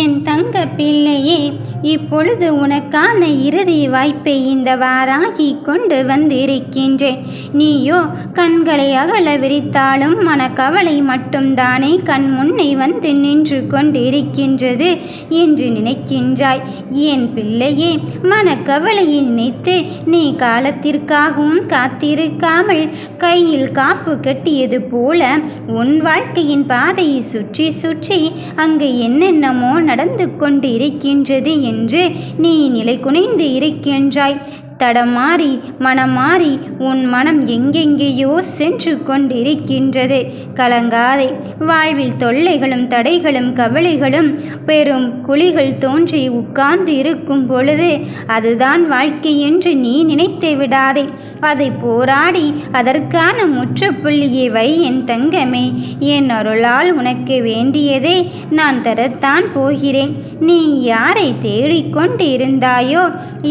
என் தங்க பிள்ளையே இப்பொழுது உனக்கான இறுதி வாய்ப்பை இந்த வாராகி கொண்டு வந்திருக்கின்றேன். நீயோ கண்களை அகல விரித்தாலும் மனக்கவலை மட்டும்தானே கண் முன்னே வந்து நின்று கொண்டிருக்கின்றது என்று நினைக்கின்றாய். என் பிள்ளையே மனக்கவலையை நினைத்து நீ காலத்திற்காகவும் காத்திருக்காமல் கையில் காப்பு கட்டியது போல உன் வாழ்க்கையின் பாதையை சுற்றி சுற்றி அங்கு என்னென்னமோ நடந்து கொண்டு இருக்கின்றது என்று நீ நிலை குனைந்து இருக்கின்றாய். தடமாறி மாறி உன் மனம் எங்கெங்கேயோ சென்று கொண்டிருக்கின்றது. கலங்காதே. வாழ்வில் தொல்லைகளும் தடைகளும் கவலைகளும் பெரும் குழிகள் தோன்றி உட்கார்ந்து இருக்கும் பொழுது அதுதான் வாழ்க்கை என்று நீ நினைத்து விடாதே. அதை போராடி அதற்கான முற்றுப்புள்ளியை வை என் தங்கமே. என் அருளால் உனக்கு வேண்டியதை நான் தரத்தான் போகிறேன். நீ யாரை தேடிக்கொண்டு இருந்தாயோ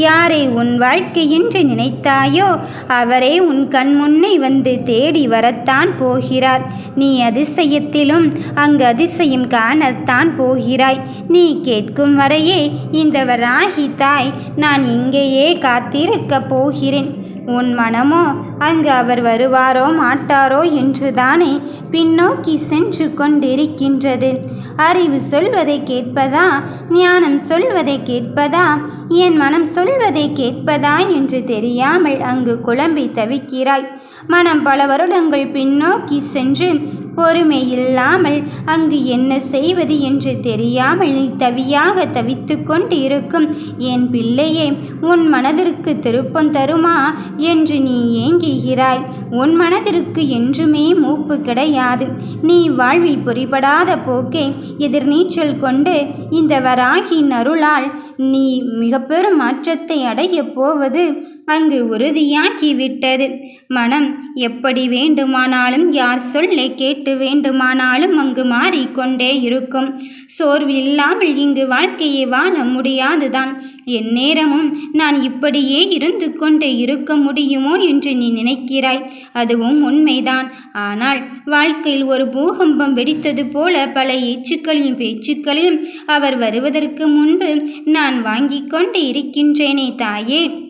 யாரை உன் வாழ்க்கை என்று நினைத்தாயோ? அவரே உன் கண் முன்னே வந்து தேடி வரத்தான் போகிறார். நீ அதிசயத்திலும் அங்கு அதிசயம் காணத்தான் போகிறாய். நீ கேட்கும் வரையே இந்த வராகி தாய் நான் இங்கேயே காத்திருக்கப் போகிறேன். உன் மனமோ அங்கு அவர் வருவாரோ மாட்டாரோ என்றுதானே பின்னோக்கி சென்று கொண்டிருக்கின்றது. அறிவு சொல்வதை கேட்பதா? ஞானம் சொல்வதை கேட்பதா? என் மனம் சொல்வதை கேட்பதா? என்று தெரியாமல் அங்கு குழம்பி தவிக்கிறாய். மனம் பல வருடங்கள் பின்னோக்கி சென்று பொறுமை இல்லாமல் அங்கு என்ன செய்வது என்று தெரியாமல் நீ தவியாக தவித்து கொண்டு இருக்கும் என் பிள்ளையே உன் மனதிற்கு திருப்பம் தருமா என்று நீ ஏங்குகிறாய். உன் மனதிற்கு என்றுமே மூப்பு கிடையாது. நீ வாழ்வில் புரிபடாத போக்கே எதிர்நீச்சல் கொண்டு இந்த வராகியின் அருளால் நீ மிக பெரும் மாற்றத்தை அடையப் போவது அங்கு உறுதியாகிவிட்டது. மனம் எப்படி வேண்டுமானாலும் யார் சொல்லை கேட்டு வேண்டுமானாலும் அங்கு மாறிக்கொண்டே இருக்கும். சோர்வு இல்லாமல் இங்கு வாழ்க்கையை வாழ முடியாதுதான். எந்நேரமும் நான் இப்படியே இருந்து கொண்டு இருக்க முடியுமோ என்று நீ நினைக்கிறாய். அதுவும் உண்மைதான். ஆனால் வாழ்க்கையில் ஒரு பூகம்பம் வெடித்தது போல பல ஏச்சுக்களையும் பேச்சுக்களையும் அவர் வருவதற்கு முன்பு நான் வாங்கிக் கொண்டு இருக்கின்றேனே தாயே.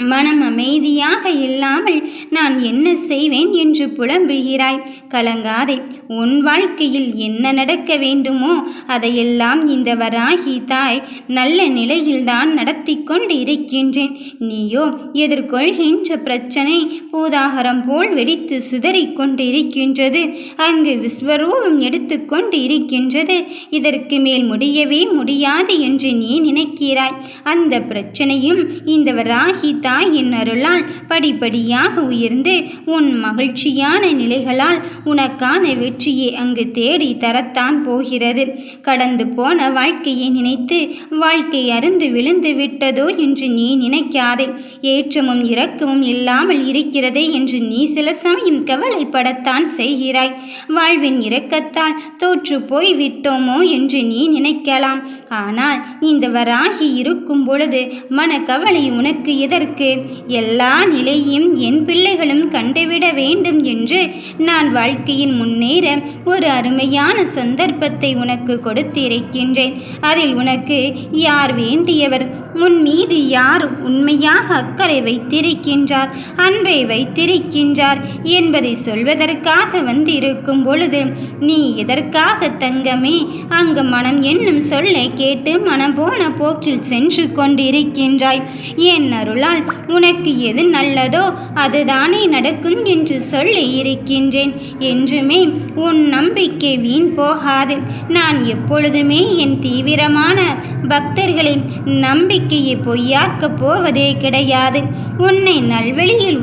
மனம் அமைதியாக இல்லாமல் நான் என்ன செய்வேன் என்று புலம்புகிறாய்? கலங்காதே. உன் வாழ்க்கையில் என்ன நடக்க வேண்டுமோ அதையெல்லாம் இந்த வராகி தாய் நல்ல நிலையில்தான் நடத்தி கொண்டு இருக்கின்றேன் நீயோ எதிர்கொள்கின்ற பிரச்சனை பூதாகரம் போல் வெடித்து சிதறி கொண்டிருக்கின்றது. அங்கு விஸ்வரூபம் எடுத்துக்கொண்டு இருக்கின்றது இதற்கு மேல் முடியவே முடியாது என்று நீ நினைக்கிறாய். அந்த பிரச்சனையும் இந்த வராகி தாயின் அருளால் படிப்படியாக உயர்ந்து உன் மகிழ்ச்சியான நிலைகளால் உனக்கான வெற்றியை அங்கு தேடி தரத்தான் போகிறது. கடந்து போன வாழ்க்கையை நினைத்து வாழ்க்கை அருந்து விழுந்து விட்டதோ என்று நீ நினைக்காதே. ஏற்றமும் இரக்கமும் இல்லாமல் இருக்கிறதே என்று நீ சில சமயம் கவலைப்படத்தான் செய்கிறாய். வாழ்வின் இரக்கத்தால் தோற்று போய் விட்டோமோ என்று நீ நினைக்கலாம். ஆனால் இந்த வராகி இருக்கும் பொழுது மனக்கவலை உனக்கு எதற்கு? எல்லா நிலையும் என் பிள்ளைகளும் கண்டுவிட வேண்டும் என்று நான் வாழ்க்கையின் முன்னேற ஒரு அருமையான சந்தர்ப்பத்தை உனக்கு கொடுத்திருக்கின்றேன். அதில் உனக்கு யார் வேண்டியவர்? உன் மீது யார் உண்மையாக அக்கறை வைத்திருக்கின்றார்? அன்பை வைத்திருக்கின்றார் என்பதை சொல்வதற்காக வந்திருக்கும் பொழுது நீ எதற்காக தங்கமே? அங்கு மனம் என்னும் சொல்லை கேட்டு மனம் போன போக்கில் சென்று கொண்டிருக்கின்றாய். என் அருளால் உனக்கு எது நல்லதோ அதுதானே நடக்கும் என்று சொல்லி இருக்கின்றேன். என்றுமே உன் நம்பிக்கை வீண் போகாது. நான் எப்பொழுதுமே என் தீவிரமான பக்தர்களின் நம்பிக்கையை பொய்யாக்கப் போவதே கிடையாது. உன்னை நல்வழியில்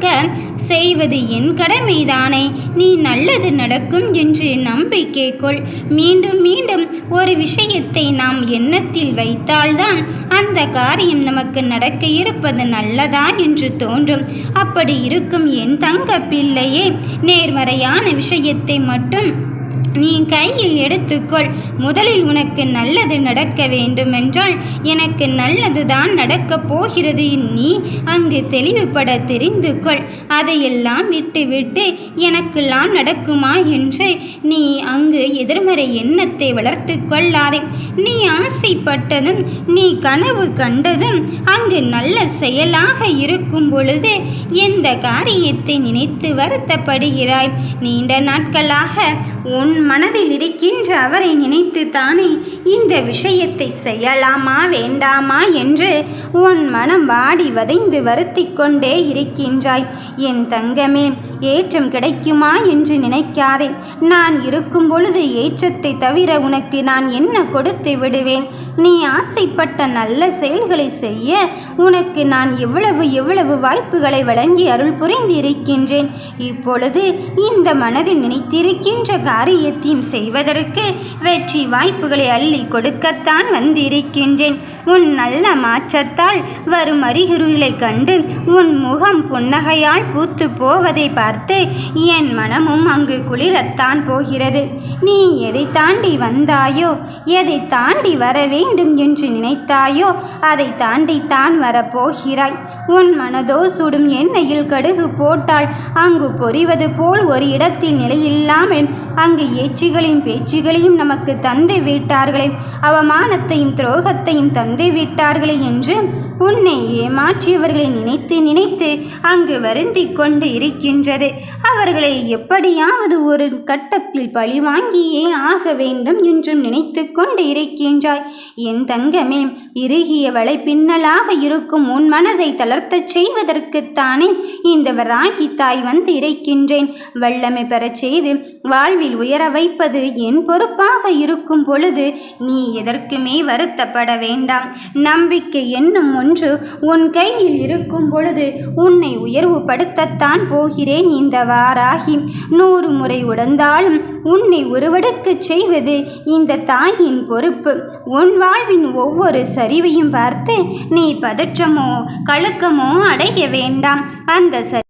உருவாக்க செய்வது என் கடமைதானே. நீ நல்லது நடக்கும் என்று நம்பிக்கை கொள் மீண்டும் மீண்டும் ஒரு விஷயத்தை நாம் எண்ணத்தில் வைத்தால்தான் அந்த காரியம் நமக்கு நடக்க இருப்பது நல்லதா என்று தோன்றும். அப்படி இருக்கும் என் தங்க பிள்ளையே நேர்மறையான விஷயத்தை மட்டும் நீ கையில் எடுத்துக்கொள். முதலில் உனக்கு நல்லது நடக்க வேண்டுமென்றால் எனக்கு நல்லதுதான் நடக்கப் போகிறது. நீ அங்கு தெளிவுபட தெரிந்து கொள் அதையெல்லாம் விட்டுவிட்டு எனக்கெல்லாம் நடக்குமா என்று நீ அங்கு எதிர்மறை எண்ணத்தை வளர்த்து கொள்ளாதே. நீ ஆசைப்பட்டதும் நீ கனவு கண்டதும் அங்கு நல்ல செயலாக இருக்கும் பொழுது எந்த காரியத்தை நினைத்து வருத்தப்படுகிறாய்? நீண்ட நாட்களாக உன் மனதில் இருக்கின்ற அவரை நினைத்து தானே இந்த விஷயத்தை செய்யலாமா வேண்டாமா என்று உன் மனம் வாடி வதைந்து வருத்தி கொண்டே இருக்கின்றாய். என் தங்கமே ஏற்றம் கிடைக்குமா என்று நினைக்காதே. நான் இருக்கும் பொழுது ஏற்றத்தை தவிர உனக்கு நான் என்ன கொடுத்து விடுவேன்? நீ ஆசைப்பட்ட நல்ல செயல்களை செய்ய உனக்கு நான் எவ்வளவு எவ்வளவு வாய்ப்புகளை வழங்கி அருள் புரிந்து இருக்கின்றேன் இப்பொழுது இந்த மனதில் நினைத்திருக்கின்ற காரியம் காரியத்தையும் செய்வதற்கு வெற்றி வாய்ப்புகளை அள்ளி கொடுக்கத்தான் வந்திருக்கின்றேன். உன் நல்ல மாற்றத்தால் வரும் அறிகுறிகளை கண்டு உன் முகம் புன்னகையால் பூத்து போவதை பார்த்து என் மனமும் அங்கு குளிரத்தான் போகிறது. நீ எதை தாண்டி வந்தாயோ எதை தாண்டி வர வேண்டும் என்று நினைத்தாயோ அதை தாண்டித்தான் வரப்போகிறாய். உன் மனதோ சுடும் எண்ணெயில் கடுகு போட்டால் அங்கு பொறிவது போல் ஒரு இடத்தில் நிலையில்லாமல் அங்கு ஏச்சிகளையும் பேச்சுகளையும் நமக்கு தந்து விட்டார்களே. அவமானத்தையும் துரோகத்தையும் தந்து விட்டார்களே என்று உன்னை ஏமாற்றியவர்களை நினைத்து நினைத்து அங்கு வருந்தி கொண்டு இருக்கின்றது. அவர்களை எப்படியாவது ஒரு கட்டத்தில் பழிவாங்கியே ஆக வேண்டும் என்றும் நினைத்து கொண்டு இருக்கின்றாய். என் தங்கமே இறுகிய வலை பின்னலாக இருக்கும் உன் மனதை தளர்த்தச் செய்வதற்குத்தானே இந்த வராகி தாய் வந்து இருக்கின்றேன். வல்லமை பெறச் செய்து வாழ்வில் உயர வைப்பது என் பொறுப்பாக இருக்கும் பொழுது நீ எதற்குமே வருத்தப்பட வேண்டாம். நம்பிக்கை என்னும் ஒன்று உன் கையில் இருக்கும் பொழுது உன்னை உயர்வுபடுத்தத்தான் போகிறேன் இந்த வாராகி. நூறு முறை உடந்தாலும் உன்னை உருவெடுக்கச் செய்வது இந்த தாயின் பொறுப்பு. உன் வாழ்வின் ஒவ்வொரு சரிவையும் பார்த்து நீ பதற்றமோ கலக்கமோ அடைய வேண்டாம். அந்த சரி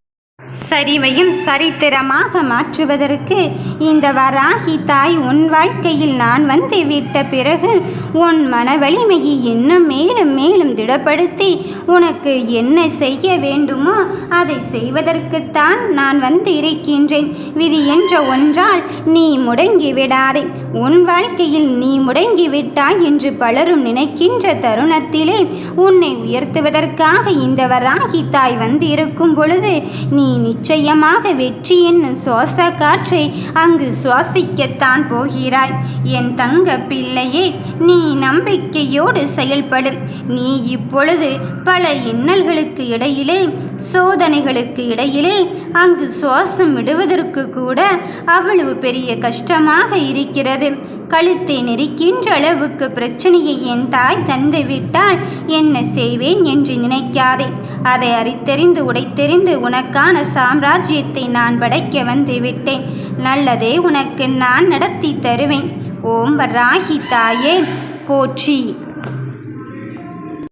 சரிவையும் சரித்திரமாக மாற்றுவதற்கு இந்த வராகி தாய் உன் வாழ்க்கையில் நான் வந்து விட்ட பிறகு உன் மன வலிமையை இன்னும் மேலும் மேலும் திடப்படுத்தி உனக்கு என்ன செய்ய வேண்டுமோ அதை செய்வதற்குத்தான் நான் வந்து இருக்கின்றேன். விதி என்ற ஒன்றால் நீ முடங்கி விடாதே உன் வாழ்க்கையில் நீ முடங்கி விட்டாய் என்று பலரும் நினைக்கின்ற தருணத்திலே உன்னை உயர்த்துவதற்காக இந்த வராகி தாய் வந்து இருக்கும் பொழுது நீ நிச்சயமாக வெற்றி என்னும் சுவாச காற்றை அங்கு சுவாசிக்கத்தான் போகிறாய். என் தங்க பிள்ளையே நீ நம்பிக்கையோடு செயல்படும் நீ இப்பொழுது பல இன்னல்களுக்கு இடையிலே சோதனைகளுக்கு இடையிலே அங்கு சுவாசம் விடுவதற்கு கூட அவ்வளவு பெரிய கஷ்டமாக இருக்கிறது. கழுத்தை நெருக்கின்ற அளவுக்கு பிரச்சனையை என் தாய் தந்து விட்டால் என்ன செய்வேன் என்று நினைக்காதே. அதை அறித்தெறிந்து உடைத்தெறிந்து உனக்கான சாம்ராஜ்யத்தை நான் படைக்க வந்து விட்டேன். நல்லதே உனக்கு நான் நடத்தி தருவேன். ஓம் ராகி தாயே போற்றி.